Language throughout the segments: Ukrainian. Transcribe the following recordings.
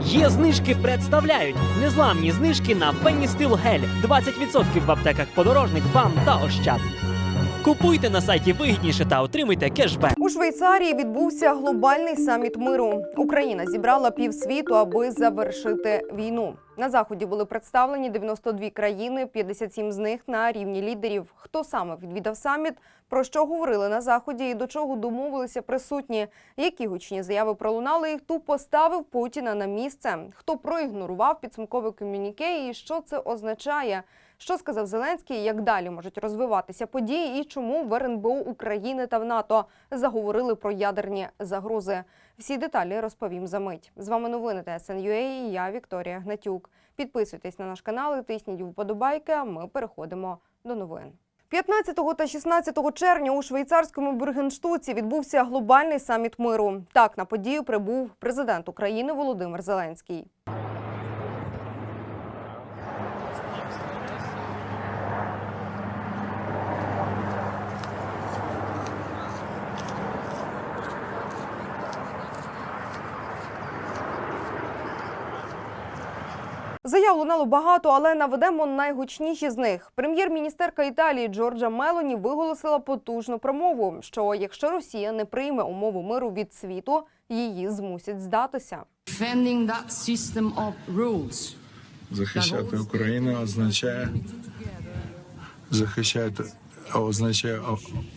Є знижки представляють незламні знижки на Пенністил Гель 20% в аптеках подорожник, БАМ та Ощад. Купуйте на сайті вигідніше та отримуйте кешбек. У Швейцарії відбувся глобальний саміт миру. Україна зібрала півсвіту, аби завершити війну. На заході були представлені 92 країни, 57 з них на рівні лідерів. Хто саме відвідав саміт, про що говорили на заході і до чого домовилися присутні, які гучні заяви пролунали і хто поставив Путіна на місце, хто проігнорував підсумкове комюніке і що це означає. Що сказав Зеленський, як далі можуть розвиватися події, і чому в РНБО України та в НАТО заговорили про ядерні загрози? Всі деталі розповім за мить. З вами новини ТСНЮА і я Вікторія Гнатюк. Підписуйтесь на наш канал і тисніть вподобайки. А ми переходимо до новин. 15 та 16 червня у швейцарському Бюргенштуці відбувся глобальний саміт миру. Так на подію прибув президент України Володимир Зеленський. Заяв лунало багато, але наведемо найгучніші з них. Прем'єр-міністерка Італії Джорджа Мелоні виголосила потужну промову, що якщо Росія не прийме умови миру від світу, її змусять здатися. Захищати Україну означає захищати означає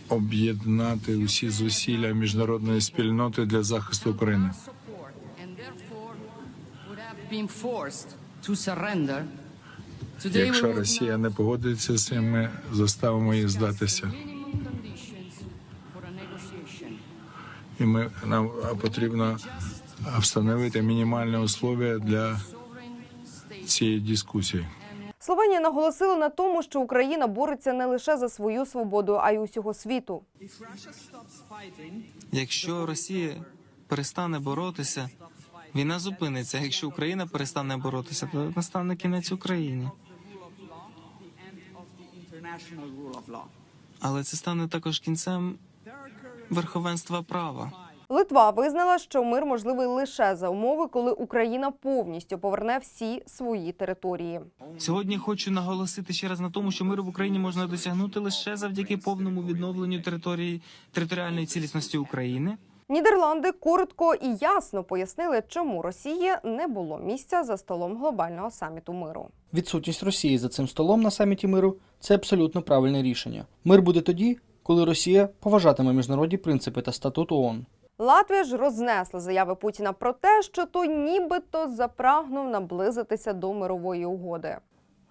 об'єднати усі зусилля міжнародної спільноти для захисту України. Якщо Росія не погодиться з цим, ми заставимо її здатися. minimum conditions for a negotiation. І ми нам потрібно встановити мінімальні условия для цієї дискусії. Словенія наголосила на тому, що Україна бореться не лише за свою свободу, а й усього світу. Якщо Росія перестане боротися, війна зупиниться. Якщо Україна перестане боротися, то настане кінець Україні. Але це стане також кінцем верховенства права. Литва визнала, що мир можливий лише за умови, коли Україна повністю поверне всі свої території. Сьогодні хочу наголосити ще раз на тому, що миру в Україні можна досягнути лише завдяки повному відновленню території територіальної цілісності України. Нідерланди коротко і ясно пояснили, чому Росії не було місця за столом глобального саміту миру. Відсутність Росії за цим столом на саміті миру це абсолютно правильне рішення. Мир буде тоді, коли Росія поважатиме міжнародні принципи та статут ООН. Латвія ж рознесла заяви Путіна про те, що той нібито запрагнув наблизитися до мирової угоди.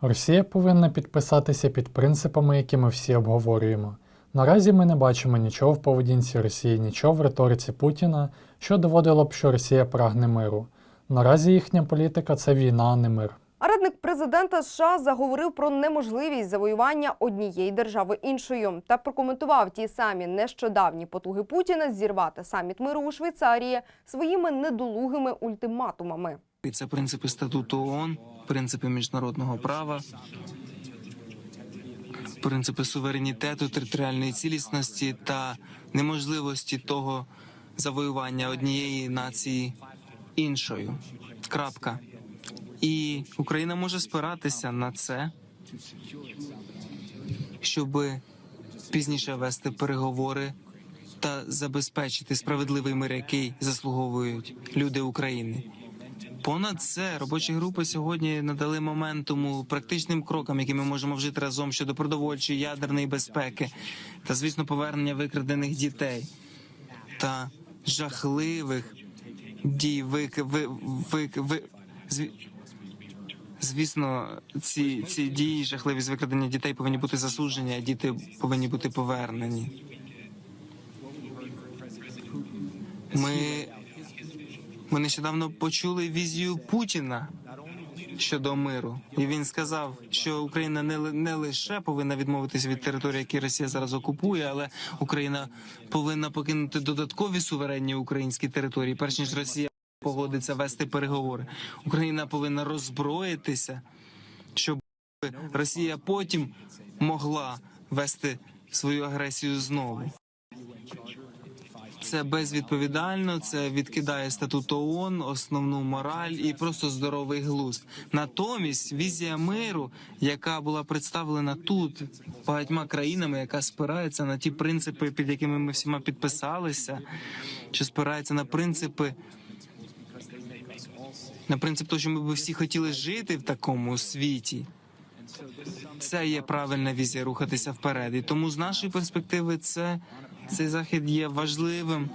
Росія повинна підписатися під принципами, які ми всі обговорюємо. Наразі ми не бачимо нічого в поведінці Росії, нічого в риториці Путіна, що доводило б, що Росія прагне миру. Наразі їхня політика це війна, а не мир. А радник президента США заговорив про неможливість завоювання однієї держави іншою та прокоментував ті самі нещодавні потуги Путіна зірвати саміт миру у Швейцарії своїми недолугими ультиматумами. Це принципи статуту ООН, принципи міжнародного права, принципи суверенітету, територіальної цілісності та неможливості того завоювання однієї нації іншою. Крапка. І Україна може спиратися на це, щоб пізніше вести переговори та забезпечити справедливий мир, який заслуговують люди України. Понад це робочі групи сьогодні надали моментуму практичним крокам, які ми можемо вжити разом щодо продовольчої ядерної безпеки та, звісно, повернення викрадених дітей та жахливих дій вик, ви, вик, ви, зві- Звісно, ці, ці дії жахливі з викрадення дітей повинні бути засуджені, а діти повинні бути повернені. Ми ми нещодавно почули візію Путіна щодо миру, і він сказав, що Україна не, не лише повинна відмовитися від території, які Росія зараз окупує, але Україна повинна покинути додаткові суверенні українські території, перш ніж Росія погодиться вести переговори. Україна повинна роззброїтися, щоб Росія потім могла вести свою агресію знову. Це безвідповідально, це відкидає статут ООН, основну мораль і просто здоровий глузд. Натомість візія миру, яка була представлена тут багатьма країнами, яка спирається на ті принципи, під якими ми всіма підписалися, що спирається на принципи. На принцип того, що ми б всі хотіли жити в такому світі. Це є правильна візія рухатися вперед. І тому з нашої перспективи це цей захід є важливим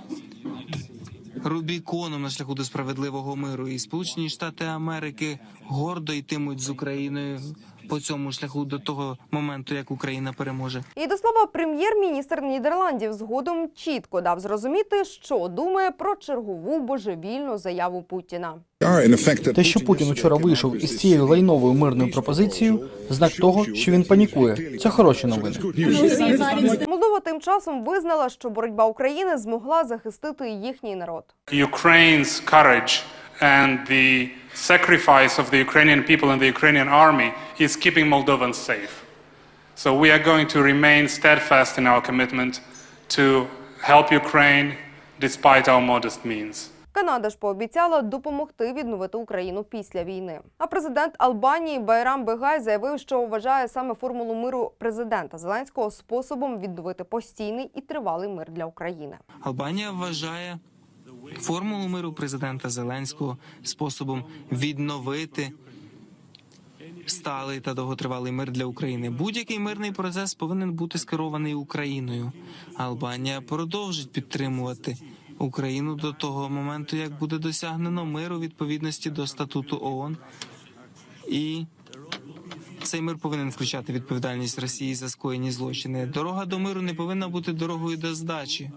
рубіконом на шляху до справедливого миру. І Сполучені Штати Америки гордо йтимуть з Україною по цьому шляху до того моменту, як Україна переможе. І до слова, прем'єр-міністр Нідерландів згодом чітко дав зрозуміти, що думає про чергову божевільну заяву Путіна. Те, що Путін учора вийшов із цією лайновою мирною пропозицією, знак того, що він панікує. Це хороші новини. Молдова тим часом визнала, що боротьба України змогла захистити їхній народ. Ukraine's courage and the sacrifice of the Ukrainian people and the Ukrainian army is keeping Moldovans safe. So we are going to remain steadfast in our commitment to help Ukraine despite our modest means. Канада ж пообіцяла допомогти відновити Україну після війни. А президент Албанії Байрам Бегай заявив, що вважає саме формулу миру президента Зеленського способом відновити постійний і тривалий мир для України. Албанія вважає формулу миру президента Зеленського способом відновити сталий та довготривалий мир для України. Будь-який мирний процес повинен бути скерований Україною. Албанія продовжить підтримувати Україну до того моменту, як буде досягнено миру відповідності до статуту ООН. І цей мир повинен включати відповідальність Росії за скоєні злочини. Дорога до миру не повинна бути дорогою до здачі.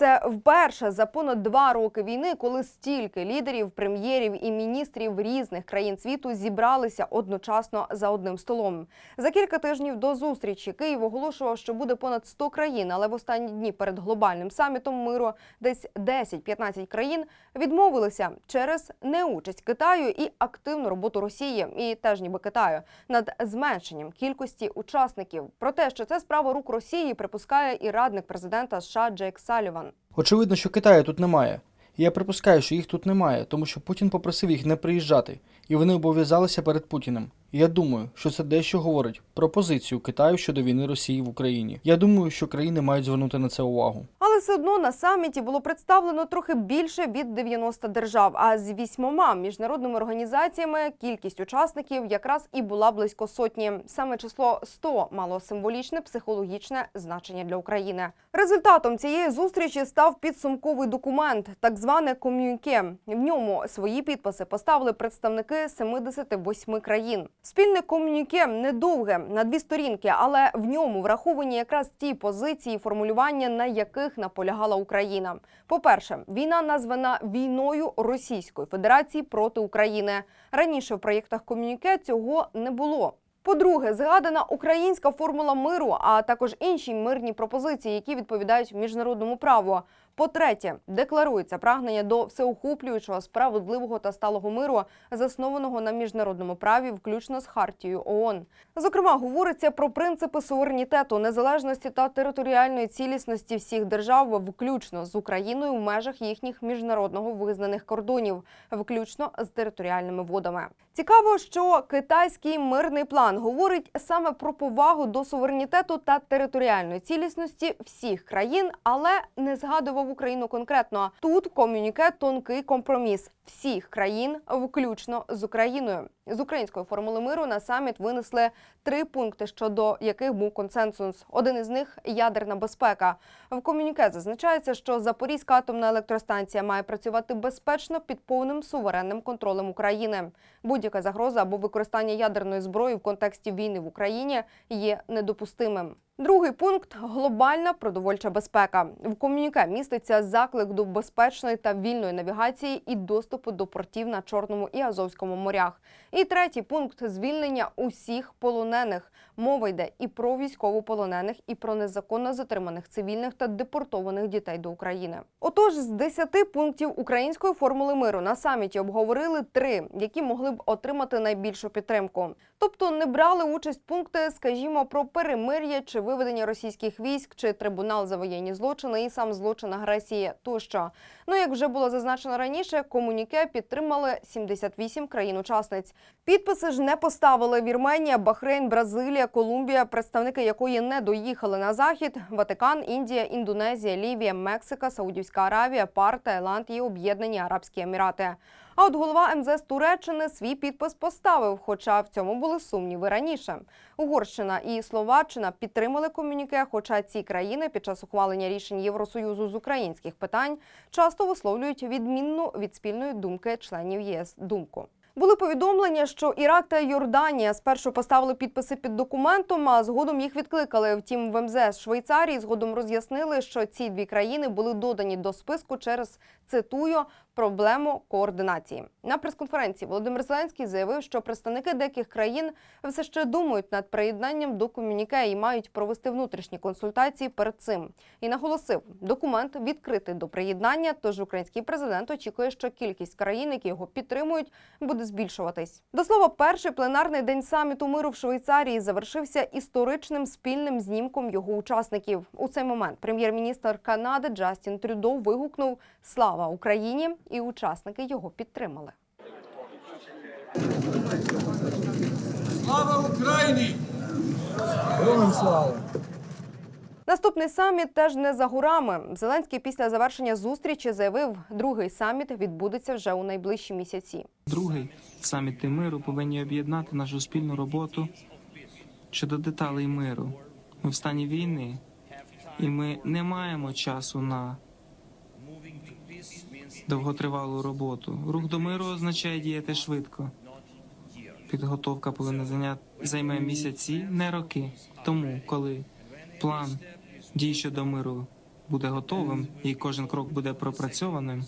Це вперше за понад два роки війни, коли стільки лідерів, прем'єрів і міністрів різних країн світу зібралися одночасно за одним столом. За кілька тижнів до зустрічі Київ оголошував, що буде понад 100 країн, але в останні дні перед глобальним самітом миру десь 10-15 країн відмовилися через неучасть Китаю і активну роботу Росії, і теж ніби Китаю над зменшенням кількості учасників. Про те, що це справа рук Росії, припускає і радник президента США Джейк Саліван. Очевидно, що Китаю тут немає. Я припускаю, що їх тут немає, тому що Путін попросив їх не приїжджати, і вони обов'язалися перед Путіним. Я думаю, що це дещо говорить про позицію Китаю щодо війни Росії в Україні. Я думаю, що країни мають звернути на це увагу. Але все одно на саміті було представлено трохи більше від 90 держав. А з вісьмома міжнародними організаціями кількість учасників якраз і була близько сотні. Саме число 100 мало символічне психологічне значення для України. Результатом цієї зустрічі став підсумковий документ, так зване ком'юніке. В ньому свої підписи поставили представники 78 країн. Спільне ком'юніке недовге на дві сторінки, але в ньому враховані якраз ті позиції, формулювання, на яких наполягала Україна. По-перше, війна названа війною Російської Федерації проти України. Раніше в проєктах ком'юніке цього не було. По-друге, згадана українська формула миру, а також інші мирні пропозиції, які відповідають міжнародному праву. По-третє, декларується прагнення до всеохоплюючого, справедливого та сталого миру, заснованого на міжнародному праві, включно з хартією ООН. Зокрема, говориться про принципи суверенітету, незалежності та територіальної цілісності всіх держав, включно з Україною в межах їхніх міжнародного визнаних кордонів, включно з територіальними водами. Цікаво, що китайський мирний план говорить саме про повагу до суверенітету та територіальної цілісності всіх країн, але не згадував Україну конкретно. Тут ком'юніке тонкий компроміс всіх країн, включно з Україною. З української формули миру на саміт винесли три пункти, щодо яких був консенсус. Один із них ядерна безпека. В ком'юніке зазначається, що Запорізька атомна електростанція має працювати безпечно під повним суверенним контролем України. Будь-яка загроза або використання ядерної зброї в контексті війни в Україні є недопустимим. Другий пункт глобальна продовольча безпека. В ком'юніке міститься заклик до безпечної та вільної навігації і доступу до портів на Чорному і Азовському морях. І третій пункт звільнення усіх полонених. Мова йде і про військовополонених, і про незаконно затриманих цивільних та депортованих дітей до України. Отож, з 10 пунктів української формули миру на саміті обговорили три, які могли б отримати найбільшу підтримку. Тобто не брали участь пункти, скажімо, про перемир'я чи виведення російських військ чи трибунал за воєнні злочини і сам злочин агресії тощо. Ну як вже було зазначено раніше, комуніке підтримали 78 країн-учасниць. Підписи ж не поставили Вірменія, Бахрейн, Бразилія, Колумбія, представники якої не доїхали на захід, Ватикан, Індія, Індонезія, Лівія, Мексика, Саудівська Аравія, ПАР, Таїланд і Об'єднані Арабські Емірати. А от голова МЗС Туреччини свій підпис поставив, хоча в цьому були сумніви раніше. Угорщина і Словаччина підтримали комюніке, хоча ці країни під час ухвалення рішень Євросоюзу з українських питань часто висловлюють відмінну від спільної думки членів ЄС думку. Були повідомлення, що Ірак та Йорданія спершу поставили підписи під документом, а згодом їх відкликали. Втім, в МЗС Швейцарії згодом роз'яснили, що ці дві країни були додані до списку через цитую проблему координації. На прес-конференції Володимир Зеленський заявив, що представники деяких країн все ще думають над приєднанням до комюніке і мають провести внутрішні консультації перед цим. І наголосив, документ відкритий до приєднання. Тож український президент очікує, що кількість країн, які його підтримують, буде збільшуватись. До слова, перший пленарний день саміту миру в Швейцарії завершився історичним спільним знімком його учасників. У цей момент прем'єр-міністр Канади Джастін Трюдо вигукнув Слава Україні! і учасники його підтримали. Слава Україні! Наступний саміт теж не за горами. Зеленський після завершення зустрічі заявив, другий саміт відбудеться вже у найближчі місяці. Другий саміти миру повинні об'єднати нашу спільну роботу щодо деталей миру. Ми в стані війни, і ми не маємо часу на довготривалу роботу. Рух до миру означає діяти швидко. Підготовка повинна зайняти займе місяці, не роки. Тому, коли план дій щодо миру буде готовим і кожен крок буде пропрацьованим,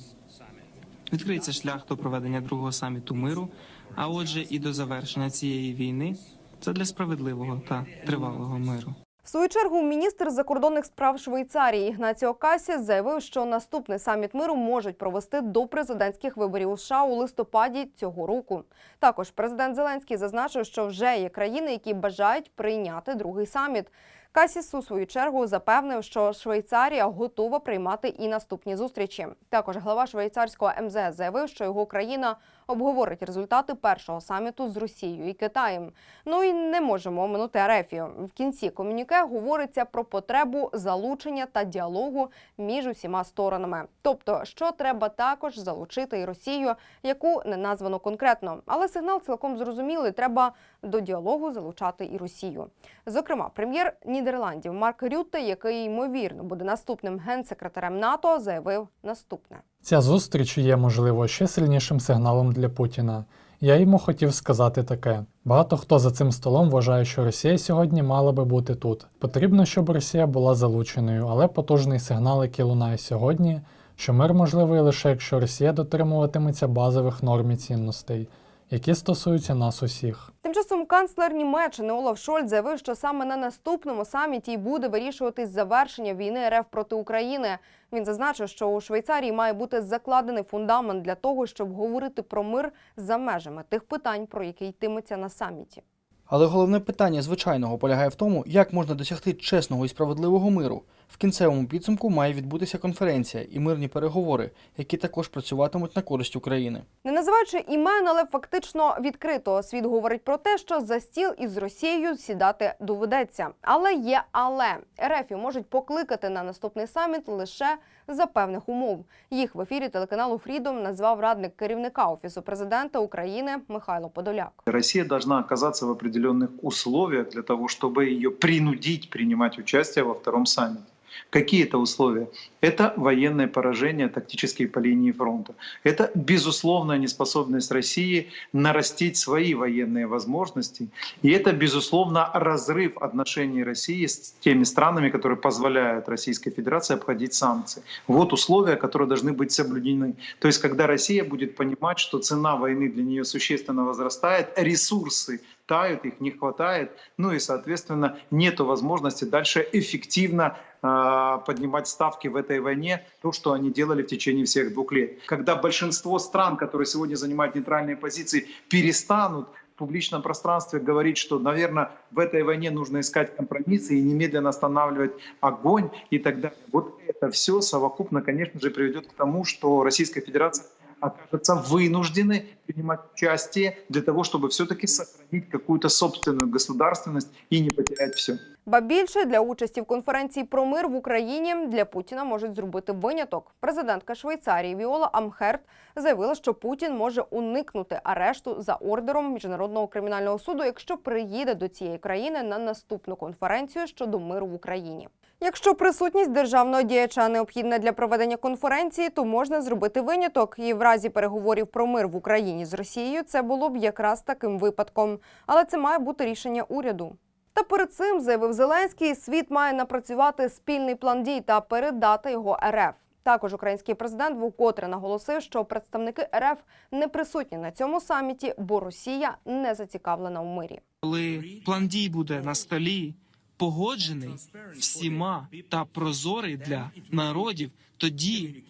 відкриється шлях до проведення другого саміту миру, а отже, і до завершення цієї війни це для справедливого та тривалого миру. В свою чергу міністр закордонних справ Швейцарії Ігнаціо Касіс заявив, що наступний саміт миру можуть провести до президентських виборів у США у листопаді цього року. Також президент Зеленський зазначив, що вже є країни, які бажають прийняти другий саміт. Касіс у свою чергу запевнив, що Швейцарія готова приймати і наступні зустрічі. Також глава швейцарського МЗС заявив, що його країна обговорить результати першого саміту з Росією і Китаєм. Ну і не можемо оминути Арефію. В кінці комюніке говориться про потребу залучення та діалогу між усіма сторонами. Тобто, що треба також залучити і Росію, яку не названо конкретно, але сигнал цілком зрозумілий. Треба до діалогу залучати і Росію. Зокрема, прем'єр Нідерландів Марк Рютте, який ймовірно буде наступним генсекретарем НАТО, заявив наступне. Ця зустріч є, можливо, ще сильнішим сигналом для Путіна. Я йому хотів сказати таке: багато хто за цим столом вважає, що Росія сьогодні мала би бути тут. Потрібно, щоб Росія була залученою, але потужний сигнал, який лунає сьогодні, що мир можливий лише якщо Росія дотримуватиметься базових норм і цінностей, які стосуються нас усіх. Тим часом канцлер Німеччини Олаф Шольц заявив, що саме на наступному саміті й буде вирішуватись завершення війни РФ проти України. Він зазначив, що у Швейцарії має бути закладений фундамент для того, щоб говорити про мир за межами тих питань, про які йтиметься на саміті. Але головне питання звичайного полягає в тому, як можна досягти чесного і справедливого миру. В кінцевому підсумку має відбутися конференція і мирні переговори, які також працюватимуть на користь України. Не називаючи імен, але фактично відкрито світ говорить про те, що за стіл із Росією сідати доведеться. Але є але РФ можуть покликати на наступний саміт лише за певних умов. Їх в ефірі телеканалу Фрідом назвав радник керівника офісу президента України Михайло Подоляк. Россия должна оказаться в определенных условиях для того, чтобы ее принудить принимать участие во втором саммите. Какие это условия? Это военное поражение тактические по линии фронта. Это безусловная неспособность России нарастить свои военные возможности. И это, безусловно, разрыв отношений России с теми странами, которые позволяют Российской Федерации обходить санкции. Вот условия, которые должны быть соблюдены. То есть, когда Россия будет понимать, что цена войны для нее существенно возрастает, ресурсы тают, их не хватает, ну и, соответственно, нет возможности дальше эффективно э, поднимать ставки в этой войне, то, что они делали в течение всех двух лет. Когда большинство стран, которые сегодня занимают нейтральные позиции, перестанут в публичном пространстве говорить, что, наверное, в этой войне нужно искать компромиссы и немедленно останавливать огонь и так далее. Вот это все совокупно, конечно же, приведет к тому, что Российская Федерация окажется вынуждены принимать участие для того, чтобы все-таки сохранить какую-то собственную государственность и не потерять все. Ба більше для участі в конференції про мир в Україні для Путіна можуть зробити виняток. Президентка Швейцарії Віола Амхерт заявила, що Путін може уникнути арешту за ордером міжнародного кримінального суду, якщо приїде до цієї країни на наступну конференцію щодо миру в Україні. Якщо присутність державного діяча необхідна для проведення конференції, то можна зробити виняток. І в разі переговорів про мир в Україні з Росією це було б якраз таким випадком. Але це має бути рішення уряду. Та перед цим заявив Зеленський, світ має напрацювати спільний план дій та передати його РФ. Також український президент вкотре наголосив, що представники РФ не присутні на цьому саміті, бо Росія не зацікавлена в мирі. Коли план дій буде на столі, погоджений всіма та прозорий для народів, тоді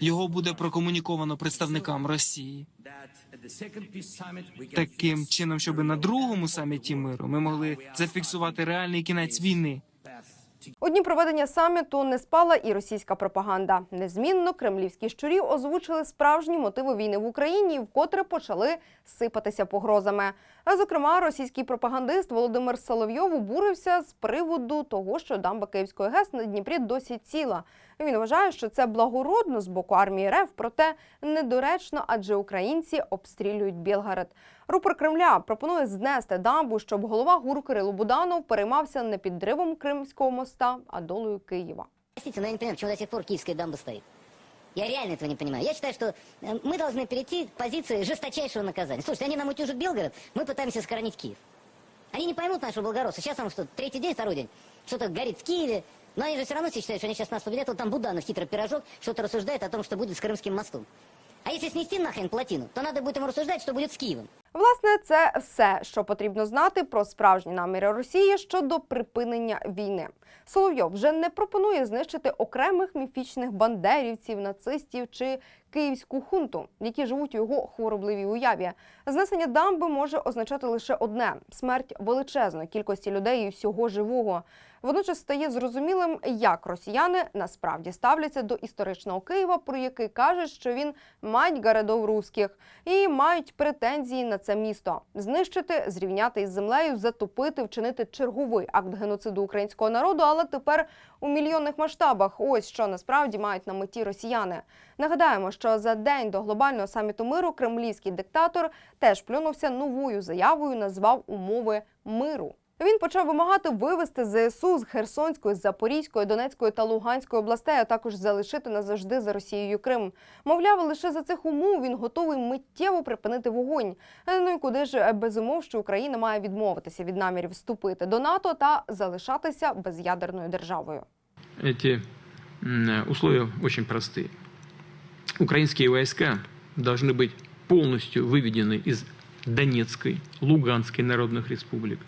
його буде прокомуніковано представникам Росії. Таким чином, щоб на другому саміті миру ми могли зафіксувати реальний кінець війни. У дні проведення саміту не спала і російська пропаганда. Незмінно кремлівські щурі озвучили справжні мотиви війни в Україні вкотре почали сипатися погрозами. А зокрема, російський пропагандист Володимир Соловйов обурився з приводу того, що дамба Київської ГЕС на Дніпрі досі ціла. Він вважає, що це благородно з боку армії РФ, проте недоречно, адже українці обстрілюють Білгород. Рупор Кремля пропонує знести дамбу, щоб голова ГУР Кирило Буданов переймався не підривом Кримського моста, а долею Києва. Простите, но я не понимаю, почему до сих пор киевская дамба стоит. Я реально этого не понимаю. Я считаю, что э, мы должны перейти к позиции жесточайшего наказания. Слушайте, они нам утюжат Белгород, мы пытаемся сохранить Киев. Они не поймут нашего благородства. Сейчас там что, третий день, второй день, что-то горит в Киеве. Но они же все равно считают, что они сейчас нас победят. Вот там Буданов, хитрый пирожок, что-то рассуждает о том, что будет с Крымским мостом. А если снести нахрен плотину, то надо будет ему рассуждать, что будет с Киевом. Власне, це все, що потрібно знати про справжні наміри Росії щодо припинення війни. Соловйов вже не пропонує знищити окремих міфічних бандерівців, нацистів чи київську хунту, які живуть у його хворобливій уяві. Знесення дамби може означати лише одне смерть величезної кількості людей і всього живого. Водночас стає зрозумілим, як росіяни насправді ставляться до історичного Києва, про який кажуть, що він мать городов русських і мають претензії на це місто знищити, зрівняти із землею, затопити, вчинити черговий акт геноциду українського народу, але тепер у мільйонних масштабах. Ось що насправді мають на меті росіяни. Нагадаємо, що за день до глобального саміту миру кремлівський диктатор теж плюнувся новою заявою, назвав умови миру. Він почав вимагати вивести ЗСУ з Херсонської, Запорізької, Донецької та Луганської областей, а також залишити назавжди за Росією Крим. Мовляв, лише за цих умов він готовий миттєво припинити вогонь. Е, Ну і куди ж е, без умов, що Україна має відмовитися від намірів вступити до НАТО та залишатися без'ядерною державою. Эти м, условия очень простые. Украинские войска должны быть полностью выведены из Донецкой, Луганской народных республик,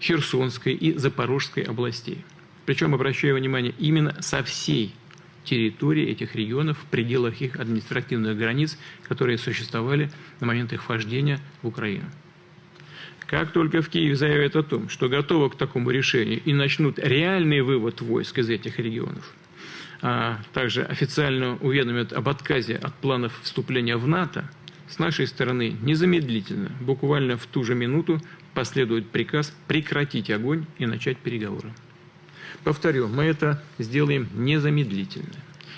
Херсонской и Запорожской областей. Причем, обращаю внимание, именно со всей территории этих регионов в пределах их административных границ, которые существовали на момент их вхождения в Украину. Как только в Киеве заявят о том, что готовы к такому решению и начнут реальный вывод войск из этих регионов, а также официально уведомят об отказе от планов вступления в НАТО, с нашей стороны незамедлительно, буквально в ту же минуту, последует приказ прекратить огонь и начать переговоры. Повторю, мы это сделаем незамедлительно.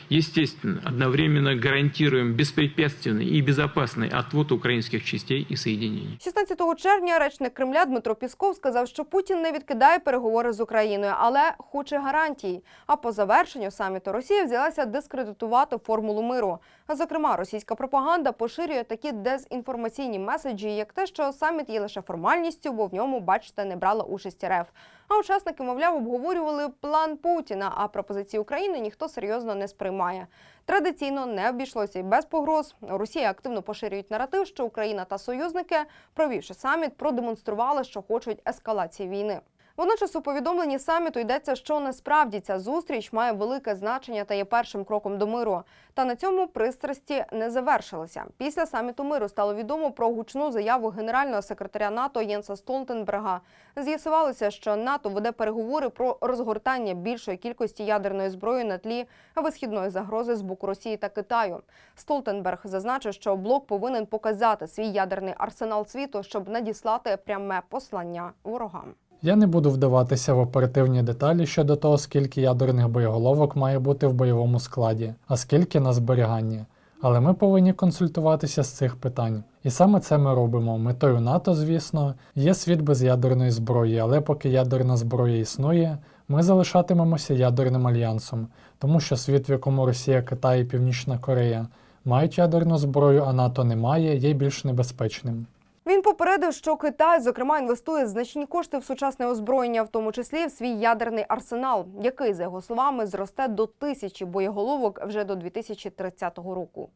Естественно, одновременно гарантируем беспрепятственный и безопасный отвод украинских частей и соединений. 16 червня речник Кремля Дмитро Пісков сказав, що Путін не відкидає переговори з Україною, але хоче гарантій. А по завершенню саміту Росія взялася дискредитувати формулу миру. Зокрема, російська пропаганда поширює такі дезінформаційні меседжі, як те, що саміт є лише формальністю, бо в ньому, бачите, не брала участь РФ. А учасники, мовляв, обговорювали план Путіна, а пропозиції України ніхто серйозно не сприймає. Традиційно не обійшлося й без погроз. Росія активно поширюють наратив, що Україна та союзники, провівши саміт, продемонстрували, що хочуть ескалації війни. Водночас у повідомленні саміту йдеться, що насправді ця зустріч має велике значення та є першим кроком до миру. Та на цьому пристрасті не завершилися. Після саміту миру стало відомо про гучну заяву генерального секретаря НАТО Єнса Столтенберга. З'ясувалося, що НАТО веде переговори про розгортання більшої кількості ядерної зброї на тлі висхідної загрози з боку Росії та Китаю. Столтенберг зазначив, що блок повинен показати свій ядерний арсенал світу, щоб надіслати пряме послання ворогам. Я не буду вдаватися в оперативні деталі щодо того, скільки ядерних боєголовок має бути в бойовому складі, а скільки на зберіганні. Але ми повинні консультуватися з цих питань. І саме це ми робимо. Метою НАТО, звісно, є світ без ядерної зброї, але поки ядерна зброя існує, ми залишатимемося ядерним альянсом, тому що світ, в якому Росія, Китай і Північна Корея мають ядерну зброю, а НАТО не має, є більш небезпечним. Він попередив, що Китай, зокрема, інвестує значні кошти в сучасне озброєння, в тому числі в свій ядерний арсенал, який, за його словами, зросте до тисячі боєголовок вже до 2030 року.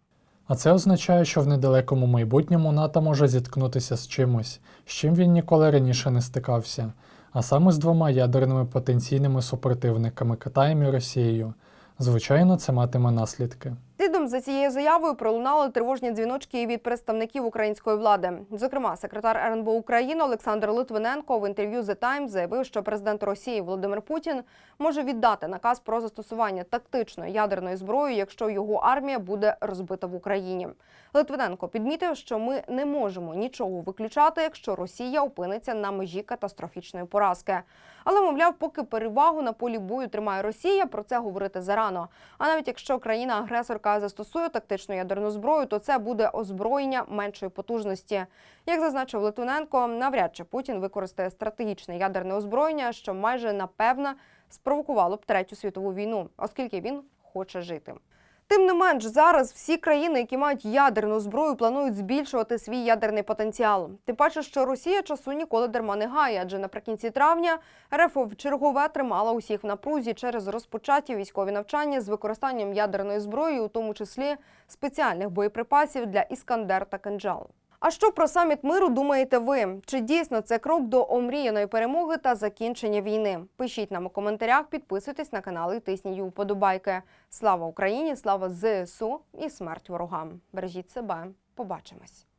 А це означає, що в недалекому майбутньому НАТО може зіткнутися з чимось, з чим він ніколи раніше не стикався, а саме з двома ядерними потенційними супротивниками Китаєм і Росією. Звичайно, це матиме наслідки. Слідом за цією заявою пролунали тривожні дзвіночки від представників української влади. Зокрема, секретар РНБО України Олександр Литвиненко в інтерв'ю The Times заявив, що президент Росії Володимир Путін може віддати наказ про застосування тактичної ядерної зброї, якщо його армія буде розбита в Україні. Литвиненко підмітив, що ми не можемо нічого виключати, якщо Росія опиниться на межі катастрофічної поразки. Але, мовляв, поки перевагу на полі бою тримає Росія, про це говорити зарано. А навіть якщо країна-агресорка застосує тактичну ядерну зброю, то це буде озброєння меншої потужності. Як зазначив Литвиненко, навряд чи Путін використає стратегічне ядерне озброєння, що майже напевно спровокувало б третю світову війну, оскільки він хоче жити. Тим не менш, зараз всі країни, які мають ядерну зброю, планують збільшувати свій ядерний потенціал. Тим паче, що Росія часу ніколи дарма не гає, адже наприкінці травня РФ в чергове тримала усіх в напрузі через розпочаті військові навчання з використанням ядерної зброї, у тому числі спеціальних боєприпасів для Іскандер та Кинджал. А що про саміт миру думаєте ви? Чи дійсно це крок до омріяної перемоги та закінчення війни? Пишіть нам у коментарях, підписуйтесь на канал і тисніть вподобайки. Слава Україні! Слава ЗСУ і смерть ворогам! Бережіть себе, побачимось!